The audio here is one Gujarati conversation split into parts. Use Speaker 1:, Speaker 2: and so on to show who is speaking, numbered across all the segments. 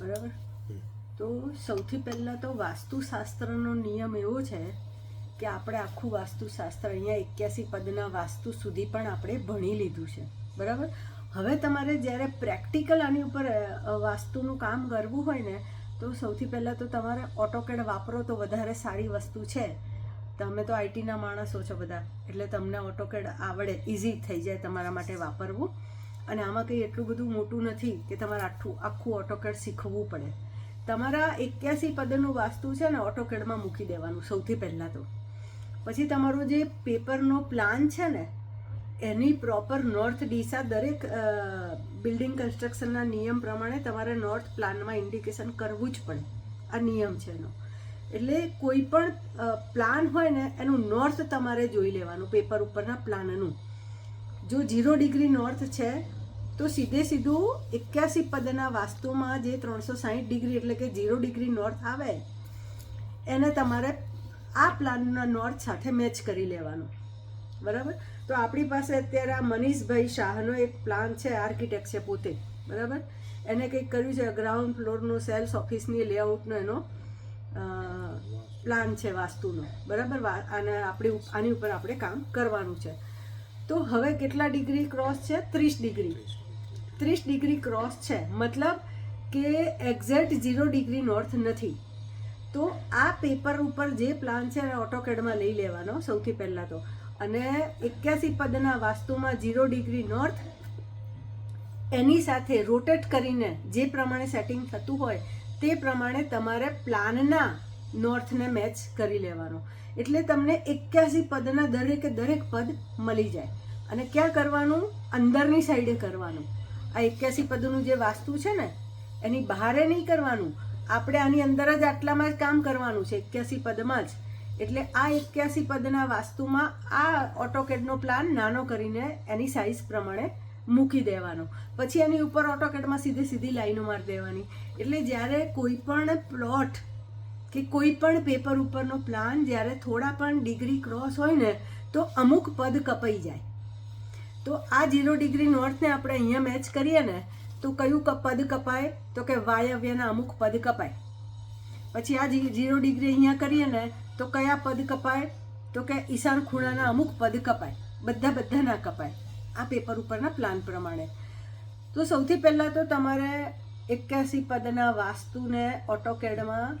Speaker 1: બરાબર? તો સૌથી પહેલાં તો વાસ્તુશાસ્ત્રનો નિયમ એવો છે કે આપણે આખું વાસ્તુશાસ્ત્ર અહીંયા એક્યાસી પદના વાસ્તુ સુધી પણ આપણે ભણી લીધું છે. બરાબર? હવે તમારે જ્યારે પ્રેક્ટિકલ આની ઉપર વાસ્તુનું કામ કરવું હોય ને, તો સૌથી પહેલાં તો તમારે ઓટોકેડ વાપરો તો વધારે સારી વસ્તુ છે. તમે તો આઈટીના માણસો છો બધા, એટલે તમને ઓટોકેડ આવડે ઇઝી થઈ જાય તમારા માટે વાપરવું. અને આમાં કંઈ એટલું બધું મોટું નથી કે તમારે આખું આખું ઓટોકેડ શીખવવું પડે. તમારા એક્યાસી પદનું વાસ્તુ છે ને ઓટોકેડમાં મૂકી દેવાનું સૌથી પહેલાં તો. પછી તમારો જે પેપરનો પ્લાન છે ને, એની પ્રોપર નોર્થ દિશા દરેક બિલ્ડિંગ કન્સ્ટ્રક્શનના નિયમ પ્રમાણે તમારે નોર્થ પ્લાનમાં ઇન્ડિકેશન કરવું જ પડે. આ નિયમ છે એનો. એટલે કોઈ પણ પ્લાન હોય ને, એનું નોર્થ તમારે જોઈ લેવાનું, પેપર ઉપરના પ્લાનનું. જો ઝીરો ડિગ્રી નોર્થ છે તો સીધે સીધું એક્યાસી પદના વાસ્તુમાં જે ત્રણસો સાહીઠ ડિગ્રી એટલે કે ઝીરો ડિગ્રી નોર્થ આવે, એને તમારે આ પ્લાનના નોર્થ સાથે મેચ કરી લેવાનું. બરાબર? તો આપણી પાસે અત્યારે આ મનીષભાઈ શાહનો એક પ્લાન છે, આર્કિટેક્ટ છે પોતે. બરાબર? એને કંઈક કર્યું છે, ગ્રાઉન્ડ ફ્લોરનું સેલ્સ ઓફિસની લેઆઉટનો એનો પ્લાન છે વાસ્તુનો. બરાબર? અને આપણે આની ઉપર આપણે કામ કરવાનું છે. તો હવે કેટલા ડિગ્રી ક્રોસ છે? ત્રીસ ડિગ્રી. ત્રીસ ડિગ્રી ક્રોસ છે. મતલબ કે એક્ઝેક્ટ ઝીરો ડિગ્રી નોર્થ નથી. તો આ પેપર ઉપર જે પ્લાન છે એ ઓટોકેડમાં લઈ લેવાનો સૌથી પહેલાં તો. અને એક્યાસી પદના વાસ્તુમાં ઝીરો ડિગ્રી નોર્થ એની સાથે રોટેટ કરીને જે પ્રમાણે સેટિંગ થતું હોય તે પ્રમાણે તમારે પ્લાનના નોર્થને મેચ કરી લેવાનો. એટલે તમને એક્યાસી પદના દરેકે દરેક પદ મળી જાય. અને ક્યાં કરવાનું? અંદરની સાઈડે કરવાનું. આ એક્યાસી પદનું જે વાસ્તુ છે ને, એની બહારે નહીં કરવાનું. આપણે આની અંદર જ આટલામાં જ કામ કરવાનું છે, એક્યાસી પદમાં જ. એટલે આ એક્યાસી પદના વાસ્તુમાં આ ઓટોકેડનો પ્લાન નાનો કરીને એની સાઇઝ પ્રમાણે મૂકી દેવાનો. પછી એની ઉપર ઓટોકેડમાં સીધી સીધી લાઈનો મારી દેવાની. એટલે જ્યારે કોઈ પણ પ્લોટ કે કોઈ પણ પેપર ઉપરનો પ્લાન જ્યારે થોડા પણ ડિગ્રી ક્રોસ હોય ને, તો અમુક પદ કપાઈ જાય. તો આ ઝીરો ડિગ્રી નોર્થને આપણે અહીંયા મેચ કરીએ ને, તો કયું પદ કપાય? તો કે વાયવ્યના અમુક પદ કપાય. પછી આ ઝીરો ડિગ્રી અહીંયા કરીએ ને, તો કયા પદ કપાય? તો કે ઈશાન ખૂણાના અમુક પદ કપાય. બધા બધા ના કપાય. આ પેપર ઉપરના પ્લાન પ્રમાણે. તો સૌથી પહેલાં તો તમારે એક્યાસી પદના વાસ્તુને ઓટોકેડમાં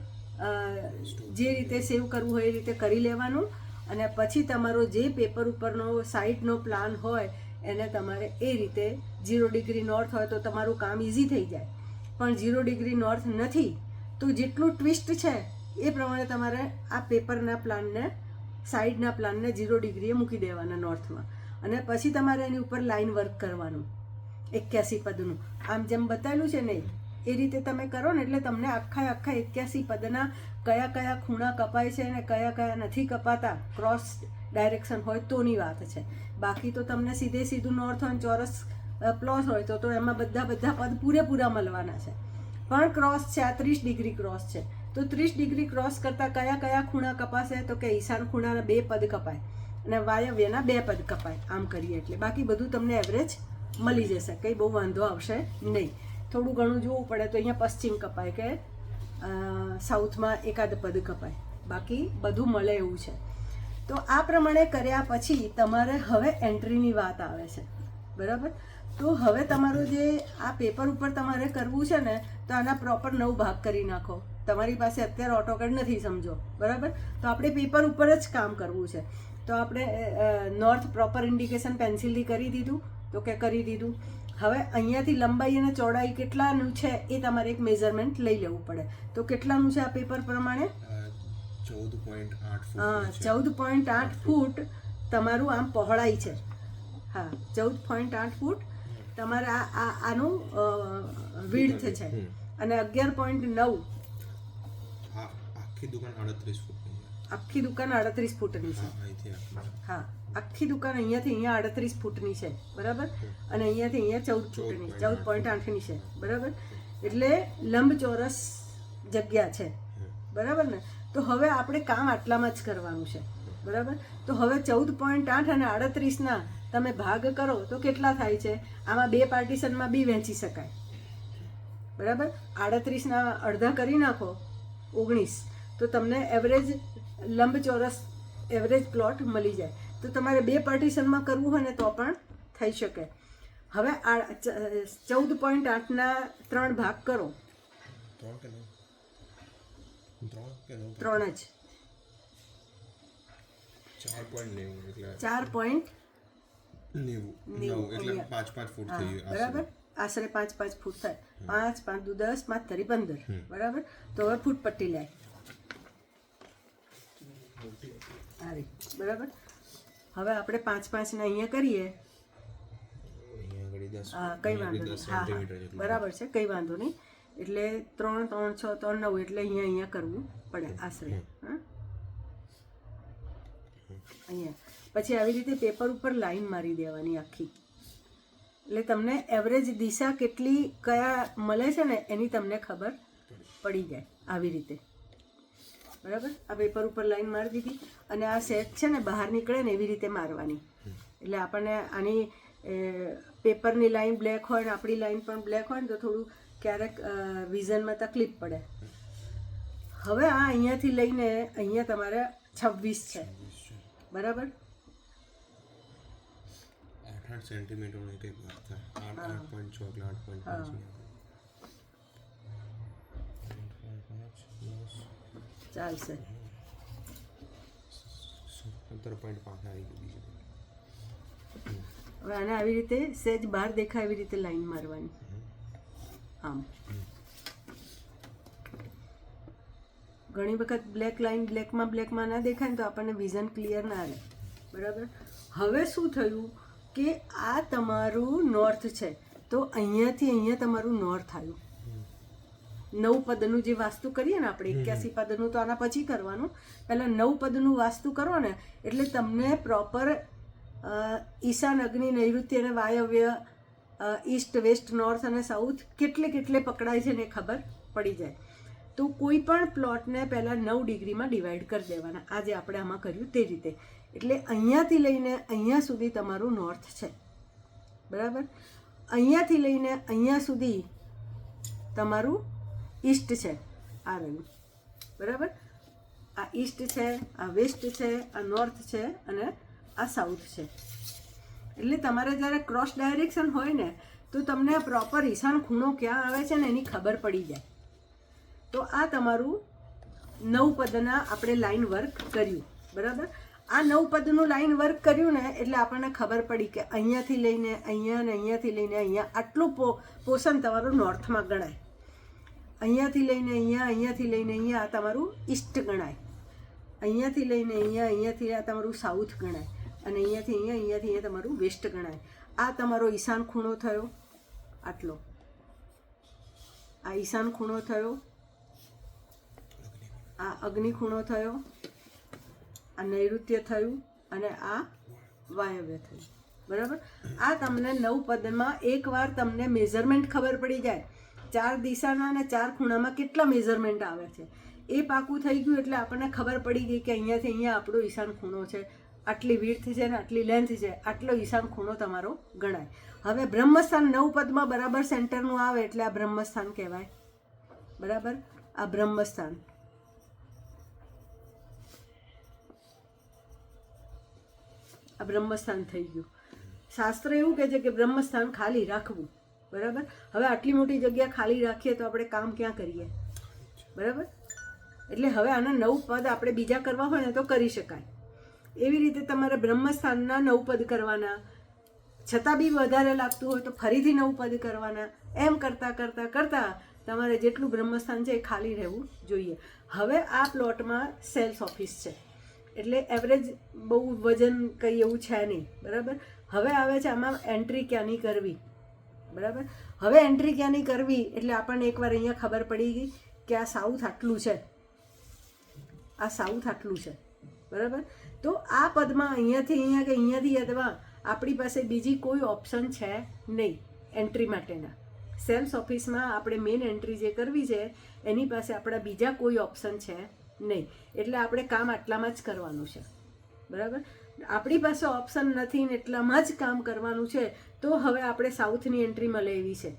Speaker 1: જે રીતે સેવ કરવું હોય એ રીતે કરી લેવાનું. અને પછી તમારો જે પેપર ઉપરનો સાઇટનો પ્લાન હોય એને તમારે એ રીતે ઝીરો ડિગ્રી નોર્થ હોય તો તમારું કામ ઇઝી થઈ જાય. પણ ઝીરો ડિગ્રી નોર્થ નથી, તો જેટલું ટ્વિસ્ટ છે, એ પ્રમાણે તમારે આ પેપરના પ્લાનને સાઈડના પ્લાનને ઝીરો ડિગ્રીએ મૂકી દેવાના નોર્થમાં અને પછી તમારે એની ઉપર લાઇન વર્ક કરવાનું, એક્યાસી પદનું. આમ જેમ બતાવેલું છે ને, એ રીતે તમે કરો ને એટલે તમને આખા આખા એક્યાસી પદના કયા કયા ખૂણા કપાય છે અને કયા કયા નથી કપાતા ક્રોસ ડાયરેક્શન હોય તોની વાત છે. બાકી તો તમને સીધે સીધું નોર્થ હોય ચોરસ પ્લોસ હોય તો તો એમાં બધા બધા પદ પૂરેપૂરા મળવાના છે. પણ ક્રોસ છે, આ ત્રીસ ડિગ્રી ક્રોસ છે. તો ત્રીસ ડિગ્રી ક્રોસ કરતાં કયા કયા ખૂણા કપાશે? તો કે ઈશાન ખૂણાના બે પદ કપાય અને વાયવ્યના બે પદ કપાય. આમ કરીએ એટલે. બાકી બધું તમને એવરેજ મળી જશે. કંઈ બહુ વાંધો આવશે નહીં. થોડું ઘણું જોવું પડે તો અહીંયા પશ્ચિમ કપાય કે સાઉથમાં એકાદ પદ કપાય. બાકી બધું મળે એવું છે. તો આ પ્રમાણે કર્યા પછી તમારે હવે એન્ટ્રીની વાત આવે છે. બરાબર? તો હવે તમારું જે આ પેપર ઉપર તમારે કરવું છે ને, તો આના પ્રોપર નવ ભાગ કરી નાખો. તમારી પાસે અત્યારે ઓટોકેડ નથી, સમજો. બરાબર? તો આપણે પેપર ઉપર જ કામ કરવું છે. તો આપણે નોર્થ પ્રોપર ઇન્ડિકેશન પેન્સિલથી કરી દીધું. તો કે કરી દીધું. હવે અહીંયાથી લંબાઈ અને ચોડાઈ કેટલાનું છે એ તમારે એક મેઝરમેન્ટ લઈ લેવું પડે. તો કેટલાનું છે આ પેપર પ્રમાણે? હા ચૌદ પોઈન્ટ આઠ ફૂટ તમારું આમ પહોળાઈ છે. હા ચૌદ પોઈન્ટ આઠ ફૂટ તમારે આ આનું વિડથ છે. અને અગિયાર પોઈન્ટ નવ.
Speaker 2: આખી દુકાન આડત્રીસ ફૂટની છે.
Speaker 1: આખી દુકાન અડત્રીસ ફૂટની છે.
Speaker 2: હા
Speaker 1: આખી. દુકાન અહીંયાથી અહીંયા આડત્રીસ ફૂટની છે. બરાબર? અને અહીંયાથી અહીંયા ચૌદ ફૂટની ચૌદ પોઈન્ટ આઠની છે. બરાબર? એટલે લંબચોરસ જગ્યા છે. બરાબર ને? તો હવે આપણે કામ આટલામાં જ કરવાનું છે. બરાબર? તો હવે ચૌદ પોઈન્ટ આઠ અને આડત્રીસના તમે ભાગ કરો તો કેટલા થાય છે? આમાં બે પાર્ટીશનમાં બી વહેંચી શકાય. બરાબર? આડત્રીસના અડધા કરી નાખો, ઓગણીસ. તો તમને એવરેજ લંબચોરસ, એવરેજ પ્લોટ મળી જાય. તો તમારે બે પાર્ટીશનમાં કરવું હોય ને તો પણ થઈ શકે. હવે આ ચૌદ પોઈન્ટ આઠના ત્રણ ભાગ કરો.
Speaker 2: ત્રણ
Speaker 1: જ
Speaker 2: ચાર પોઈન્ટ
Speaker 1: બરાબર આશરે પાંચ પાંચ ફૂટ થાય પાંચ પાંચ દુ દસ પાંચ તરી પંદર બરાબર તો હવે ફૂટ પટ્ટી લે સારી બરાબર હવે આપણે પાંચ પાંચના અહીંયા કરીએ હા કંઈ વાંધો નહીં હા હા બરાબર છે કંઈ વાંધો નહીં એટલે ત્રણ ત્રણ છ ત્રણ નવ એટલે અહીંયા અહીંયા કરવું પડે આશરે હા. અહીંયા. પછી આવી રીતે પેપર ઉપર લાઈન મારી દેવાની આખી. એટલે તમને એવરેજ દિશા કેટલી કયા મળે છે ને એની તમને ખબર પડી જાય આવી રીતે. બરાબર? આ પેપર ઉપર લાઈન મારી દીધી અને આ સેટ છે ને બહાર નીકળે ને એવી રીતે મારવાની. એટલે આપણને આની પેપરની લાઈન બ્લેક હોય ને આપણી લાઈન પણ બ્લેક હોય ને તો થોડું ક્યારેક વિઝનમાં તકલીફ પડે. હવે આ અહીંયાથી લઈને અહીંયા તમારે છવ્વીસ છે. બરાબર?
Speaker 2: આઠ આઠ સેન્ટીમીટરનો એક એક થાય. આઠ આઠ પોઈન્ટ છ એટલે આઠ પોઈન્ટ પાંચ
Speaker 1: ચાલશે.
Speaker 2: સત્તર પોઈન્ટ પાંચ આવી ગયું
Speaker 1: હવે આને આવી રીતે સેજ બહાર દેખાય એવી રીતે લાઈન મારવાની. આમ. ઘણી વખત બ્લેક લાઈન બ્લેકમાં બ્લેકમાં ના દેખાય ને તો આપણને વિઝન ક્લિયર ના રહે. બરાબર? હવે શું થયું કે આ તમારું નોર્થ છે. તો અહીંયાથી અહીંયા તમારું નોર્થ આવ્યું. નવ પદનું જે વાસ્તુ કરીએ ને આપણે એક્યાસી પદનું તો આના પછી કરવાનું. પહેલાં નવ પદનું વાસ્તુ કરો ને એટલે તમને પ્રોપર ઈશાન અગ્નિ નૈઋત્ય અને વાયવ્ય ઈસ્ટ વેસ્ટ નોર્થ અને સાઉથ કેટલે કેટલે પકડાય છે ને ખબર પડી જાય. તો કોઈ પણ પ્લોટને પહેલાં નવ ડિગ્રીમાં ડિવાઈડ કરી દેવાના. આજે આપણે આમાં કર્યું તે રીતે. એટલે અહીંયાથી લઈને અહીંયા સુધી તમારું નોર્થ છે. બરાબર? અહીંયાથી લઈને અહીંયા સુધી તમારું ઈસ્ટ છે. આ રહ્યું. બરાબર? આ ઈસ્ટ છે, આ વેસ્ટ છે, આ નોર્થ છે અને આ સાઉથ છે. એટલે તમારે જ્યારે ક્રોસ ડાયરેક્શન હોય ને, તો તમને પ્રોપર ઈશાન ખૂણો ક્યાં આવે છે ને એની ખબર પડી જાય. તો આ તમારું નવ પદના આપણે લાઈન વર્ક કર્યું, બરાબર? આ નવ પદનું લાઈન વર્ક કર્યું ને, એટલે આપણને ખબર પડી કે અહીંયાથી લઈને અહીંયા ને અહીંયાથી લઈને અહીંયા આટલું પો, પોષણ તમારું નોર્થમાં ગણાય. અહીંયાથી લઈને અહીંયા, અહીંયાથી લઈને અહીંયા આ તમારું ઈસ્ટ ગણાય. અહીંયાથી લઈને અહીંયા, અહીંયાથી આ તમારું સાઉથ ગણાય. અને અહીંયાથી અહીંયા અહીંયાથી અહીંયા તમારું વેસ્ટ ગણાય. આ તમારો ઈશાન ખૂણો થયો. આટલો. આ ઈશાન ખૂણો થયો. આ અગ્નિ ખૂણો થયો. આ નૈઋત્ય થયું અને આ વાયવ્ય થયું. બરાબર? આ તમને નવ પદમાં એકવાર તમને મેઝરમેન્ટ ખબર પડી જાય. ચાર દિશાના અને ચાર ખૂણામાં કેટલા મેઝરમેન્ટ આવે છે. એ પાકું થઈ ગયું એટલે આપણને ખબર પડી ગઈ કે અહીંયાથી અહીંયા આપણો ઈશાન ખૂણો છે. આટલી વીડથી છે ને આટલી લેન્થ છે, આટલો ઈશાન ખૂણો તમારો ગણાય. હવે બ્રહ્મસ્થાન નવ પદમાં બરાબર સેન્ટરનું આવે એટલે આ બ્રહ્મસ્થાન કહેવાય. બરાબર? આ બ્રહ્મસ્થાન. આ બ્રહ્મસ્થાન થઈ ગયું. શાસ્ત્ર એવું કહે છે કે બ્રહ્મસ્થાન ખાલી રાખવું. બરાબર? હવે આટલી મોટી જગ્યા ખાલી રાખીએ તો આપણે કામ ક્યાં કરીએ? બરાબર? એટલે હવે આના નવ પદ આપણે બીજા કરવા હોય ને તો કરી શકાય. એવી રીતે તમારે બ્રહ્મસ્થાનના નવપદ કરવાના, છતાં બી વધારે લાગતું હોય તો ફરીથી નવપદ કરવાના, એમ કરતાં કરતાં કરતાં તમારે જેટલું બ્રહ્મસ્થાન છે એ ખાલી રહેવું જોઈએ. હવે આ પ્લોટમાં સેલ્સ ઓફિસ છે. એટલે એવરેજ બહુ વજન કંઈ એવું છે નહીં, બરાબર? હવે આવે છે આમાં એન્ટ્રી ક્યાંની કરવી, બરાબર? હવે એન્ટ્રી ક્યાંની કરવી એટલે આપણને એકવાર અહીંયા ખબર પડી ગઈ કે આ સાઉથ આટલું છે. આ સાઉથ આટલું છે, બરાબર? તો આ પદમાં અહીંયાથી અહીંયા કે અહીંયાથી અથવા આપણી પાસે બીજી કોઈ ઓપ્શન છે નહીં એન્ટ્રી માટેના. સેલ્સ ઓફિસમાં આપણે મેઇન એન્ટ્રી જે કરવી છે, એની પાસે આપણા બીજા કોઈ ઓપ્શન છે નહીં. એટલે આપણે કામ આટલામાં જ કરવાનું છે. બરાબર? આપણી પાસે ઓપ્શન નથી ને એટલામાં જ કામ કરવાનું છે, તો હવે આપણે સાઉથની એન્ટ્રી મળે એવી છે.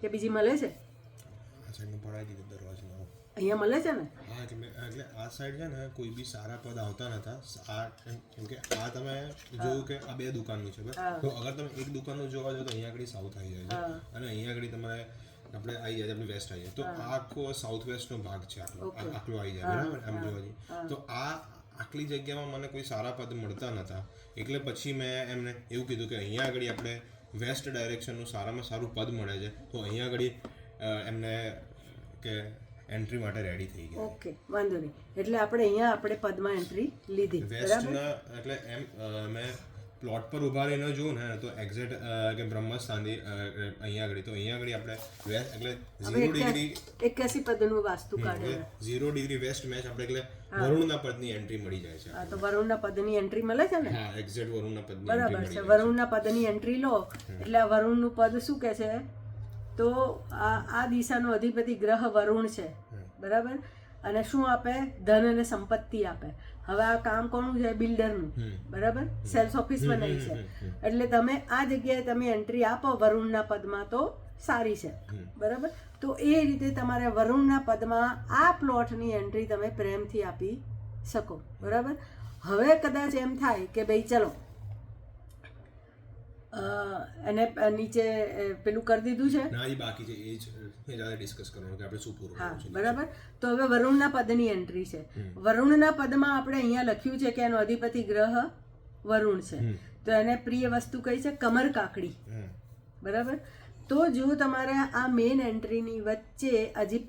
Speaker 1: કે બીજી મળે છે
Speaker 2: આ સાઈડનું પડાવી દીધું દરવાજાનો
Speaker 1: અહીંયા મળે છે ને?
Speaker 2: હા એટલે એટલે આ સાઈડ છે ને કોઈ બી સારા પદ આવતા નતા. આ કેમ- કે આ તમે જોયું કે આ બે દુકાનનું છે તો અગર તમે એક દુકાનનું જોવા જાઓ તો અહીંયા આગળ સાઉથ આવી જાય છે. અને અહીંયા આગળ તમારે આપણે આવી જાય આપણે વેસ્ટ આવી જાય. તો આ આખો સાઉથ વેસ્ટનો ભાગ છે આટલો આટલો આવી જાય બરાબર? આમ જોવા જઈએ. તો આ આટલી જગ્યામાં મને કોઈ સારા પદ મળતા નતા. એટલે પછી મેં એમને એવું કીધું કે અહીંયા આગળ આપણે વેસ્ટ ડાયરેક્શનનું સારામાં સારું પદ મળે છે. તો અહીંયા આગળ એમને કે એન્ટ્રી માટે રેડી થઈ ગયા.
Speaker 1: ઓકે વાંધો નહીં. એટલે આપણે અહીંયા આપણે પદમાં એન્ટ્રી લીધી
Speaker 2: વેસ્ટના એટલે એમ મેં પ્લોટ પર ઊભા રહીને જોઉં ને તો એક્ઝેક્ટ કે બ્રહ્મસ્થાનથી અહીંયા આગળ તો અહીંયા આગળ આપણે વેસ્ટ એટલે ઝીરો ડિગ્રી
Speaker 1: એક્યાસી પદનું વાસ્તુ કાઢે.
Speaker 2: ઝીરો ડિગ્રી વેસ્ટ મેચ આપણે એટલે વરુણના પદની એન્ટ્રી મળી જાય છે
Speaker 1: હા તો વરુણના પદની એન્ટ્રી મળે છે ને?
Speaker 2: હા એક્ઝેક્ટ વરુણના પદની
Speaker 1: બરાબર છે. વરુણના પદની એન્ટ્રી લો. એટલે આ વરુણનું પદ શું કહે છે? તો આ આ દિશાનો અધિપતિ ગ્રહ વરુણ છે. બરાબર? અને શું આપે? ધન અને સંપત્તિ આપે. હવે આ કામ કોનું છે? બિલ્ડરનું. બરાબર? સેલ્સ ઓફિસ બનાવી છે. એટલે તમે આ જગ્યાએ તમે એન્ટ્રી આપો વરુણના પદમાં તો સારી છે. બરાબર? તો એ રીતે તમારે વરુણના પદમાં આ પ્લોટની એન્ટ્રી તમે પ્રેમથી આપી શકો. બરાબર? હવે કદાચ એમ થાય કે ભાઈ ચલો એને નીચે પેલું કરી દીધું છે?
Speaker 2: ના એ બાકી છે એ જ એ ડિસ્કસ કરવાનું કે આપણે શું પૂરું
Speaker 1: હા બરાબર. તો હવે વરુણના પદની એન્ટ્રી છે. વરુણના પદમાં આપણે અહીંયા લખ્યું છે કે એનો અધિપતિ ગ્રહ વરુણ છે. તો એને પ્રિય વસ્તુ કઈ છે? કમર કાકડી. બરાબર? તો જો તમારે આ મેઇન એન્ટ્રીની વચ્ચે હજી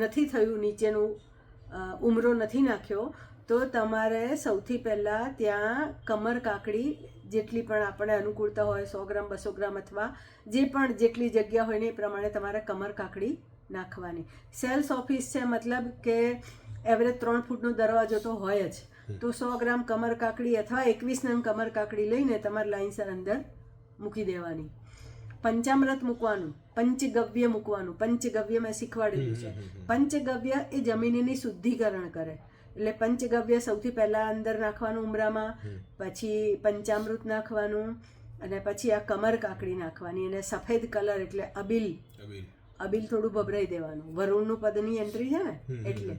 Speaker 1: નથી થયું નીચેનું ઉમરો નથી નાખ્યો તો તમારે સૌથી પહેલાં ત્યાં કમર કાકડી જેટલી પણ આપણે અનુકૂળતા હોય સો ગ્રામ બસો ગ્રામ અથવા જે પણ જેટલી જગ્યા હોય ને એ પ્રમાણે તમારે કમર કાકડી નાખવાની. સેલ્સ ઓફિસ છે મતલબ કે એવરેજ ત્રણ ફૂટનો દરવાજો તો હોય જ. તો સો ગ્રામ કમર કાકડી અથવા એકવીસ નંગ કમર કાકડી લઈને તમારે લાઇનસર અંદર મૂકી દેવાની. પંચામૃત મૂકવાનું પંચગવ્ય મૂકવાનું. પંચગવ્ય મેં શીખવાડેલું છે. પંચગવ્ય એ જમીનની શુદ્ધિકરણ કરે. એટલે પંચગવ્ય સૌથી પહેલા અંદર નાખવાનું ઉમરામાં પછી પંચામૃત નાખવાનું અને પછી આ કમર કાકડી નાખવાની અને સફેદ કલર એટલે અબીલ.
Speaker 2: અબીલ.
Speaker 1: થોડું ભભરાઈ દેવાનું. વરુણનું પદની એન્ટ્રી છે ને? એટલે.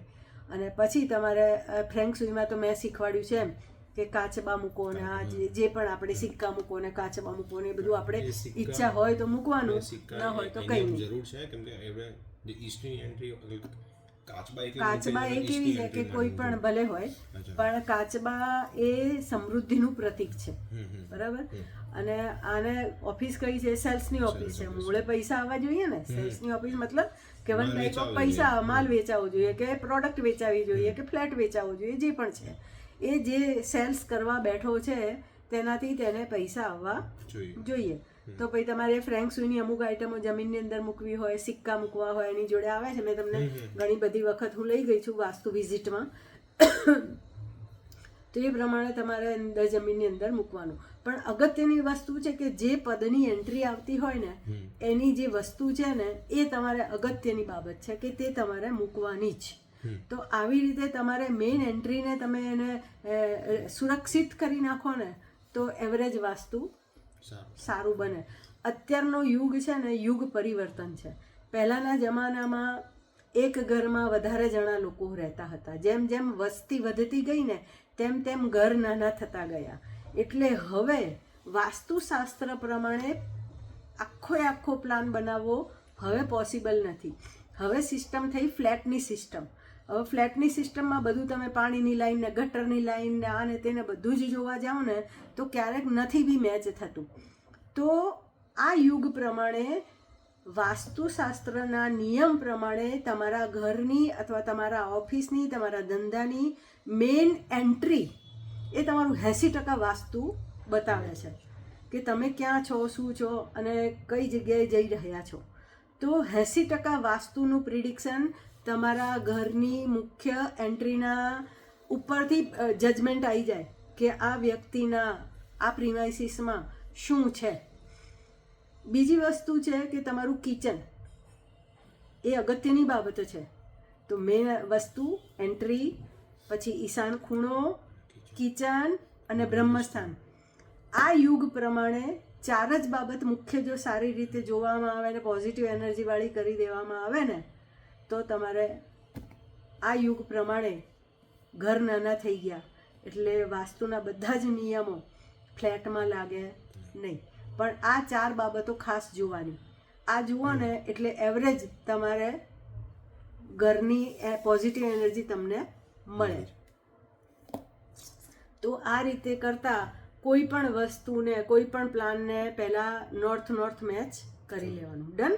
Speaker 1: અને પછી તમારે ફ્રેન્ક સુઈમાં તો મેં શીખવાડ્યું છે એમ કે કાચબા મૂકો ને આ જે પણ આપણે સિક્કા મૂકો ને કાચબા મૂકો ને એ બધું આપણે ઈચ્છા હોય તો મૂકવાનું. ના હોય તો કંઈ નહીં.
Speaker 2: જરૂર છે કેમ કે ઈસ્ટની એન્ટ્રી કાચબા એક
Speaker 1: એવી એ કેવી છે કે કોઈ પણ ભલે હોય પણ કાચબા એ સમૃદ્ધિનું પ્રતીક છે. બરાબર? અને આને ઓફિસ કઈ છે? સેલ્સની ઓફિસ છે. મૂળે પૈસા આવવા જોઈએ ને? સેલ્સની ઓફિસ મતલબ કે વન ટાઈપ ઓફ પૈસા માલ વેચાવો જોઈએ કે પ્રોડક્ટ વેચાવી જોઈએ કે ફ્લેટ વેચાવો જોઈએ જે પણ છે. એ જે સેલ્સ કરવા બેઠો છે તેનાથી તેને પૈસા આવવા
Speaker 2: જોઈએ.
Speaker 1: જોઈએ. તો પછી તમારે ફ્રેન્ક સુઈની અમુક આઈટમો જમીનની અંદર મૂકવી હોય સિક્કા મૂકવા હોય એની જોડે આવે છે. મેં તમને ઘણી બધી વખત હું લઈ ગઈ છું વાસ્તુ વિઝિટમાં તો એ પ્રમાણે તમારે અંદર જમીનની અંદર મૂકવાનું. પણ અગત્યની વસ્તુ છે કે જે પદની એન્ટ્રી આવતી હોય ને એની જે વસ્તુ છે ને એ તમારે અગત્યની બાબત છે કે તે તમારે મૂકવાની જ. તો આવી રીતે તમારે મેઇન એન્ટ્રીને તમે એને સુરક્ષિત કરી નાખો ને તો એવરેજ વાસ્તુ
Speaker 2: સારું.
Speaker 1: બને. અત્યારનો યુગ છે ને, યુગ પરિવર્તન છે. પહેલાંના જમાનામાં એક ઘરમાં વધારે જણા લોકો રહેતા હતા. જેમ જેમ વસ્તી વધતી ગઈ ને, તેમ તેમ ઘર નાના થતા ગયા. એટલે હવે વાસ્તુશાસ્ત્ર પ્રમાણે આખો આખો પ્લાન બનાવવો હવે પોસિબલ નથી. હવે સિસ્ટમ થઈ ફ્લેટની સિસ્ટમ ફ્લેટની સિસ્ટમમાં બધું તમે પાણીની લાઈન ને ગટરની લાઈન ને આ તેને બધું જ જોવા જાઓ ને, તો ક્યારેક નથી બી મેચ થતું. તો આ યુગ પ્રમાણે વાસ્તુશાસ્ત્રના નિયમ પ્રમાણે તમારા ઘરની અથવા તમારા ઓફિસની, તમારા ધંધાની મેઇન એન્ટ્રી એ તમારું એંસી ટકા વાસ્તુ બતાવે છે કે તમે ક્યાં છો, શું છો અને કઈ જગ્યાએ જઈ રહ્યા છો. તો એંસી ટકા વાસ્તુનું પ્રિડિક્શન તમારા ઘરની મુખ્ય એન્ટ્રીના ઉપરથી જજમેન્ટ આવી જાય કે આ વ્યક્તિના, આ પ્રિમાઇસીસમાં શું છે. બીજી વસ્તુ છે કે તમારું કિચન એ અગત્યની બાબત છે. તો મેન વસ્તુ એન્ટ્રી પછી ઈશાન ખૂણો કિચન અને બ્રહ્મસ્થાન. આ યુગ પ્રમાણે ચાર જ બાબત મુખ્ય જો સારી રીતે જોવામાં આવે ને પોઝિટિવ એનર્જીવાળી કરી દેવામાં આવે ને તો તમારે આ યુગ પ્રમાણે ઘર નાના થઈ ગયા. એટલે વાસ્તુના બધા જ નિયમો ફ્લેટમાં લાગે નહીં. પણ આ ચાર બાબતો ખાસ જોવાની. આ જુઓ ને એટલે એવરેજ તમારે ઘરની પોઝિટિવ એનર્જી તમને મળે. તો આ રીતે કરતા કોઈ પણ વસ્તુને, કોઈ પણ પ્લાનને પહેલાં નોર્થ નોર્થ મેચ કરી લેવાનું. ડન